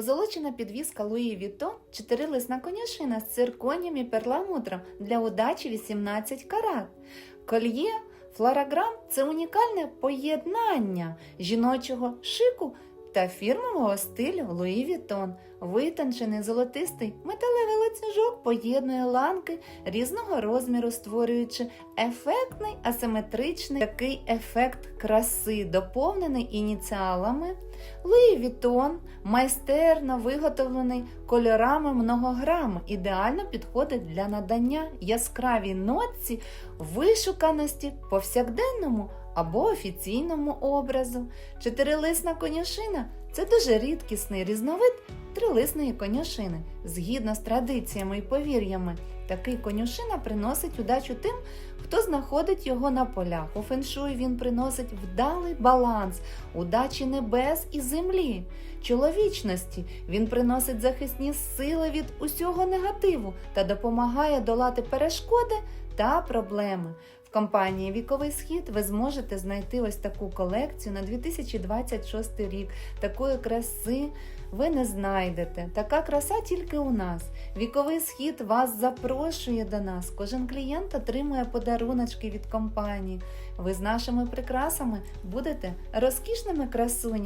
Позолочена підвіска Луї Віто, чотирилисна конюшина з цирконім і перламутром для удачі 18 карат. Кольє флораграм це унікальне поєднання жіночого шику та фірмового стилю Луї Вітон. Витончений золотистий металевий ланцюжок поєднує ланки різного розміру, створюючи ефектний асиметричний такий ефект краси, доповнений ініціалами. Луї Вітон майстерно виготовлений кольорами многограм, ідеально підходить для надання яскравій нотці вишуканості повсякденному або офіційному образу. Чотирилисна конюшина це дуже рідкісний різновид трилисної конюшини. Згідно з традиціями і повір'ями, такий конюшина приносить удачу тим, хто знаходить його на полях. У феншуї він приносить вдалий баланс, удачі небес і землі. Чоловічності він приносить захисні сили від усього негативу та допомагає долати перешкоди та проблеми. Компанії Віковий схід ви зможете знайти ось таку колекцію на 2026 рік. Такої краси ви не знайдете. Така краса тільки у нас. Віковий схід вас запрошує до нас. Кожен клієнт отримує подаруночки від компанії. Ви з нашими прикрасами будете розкішними красунями.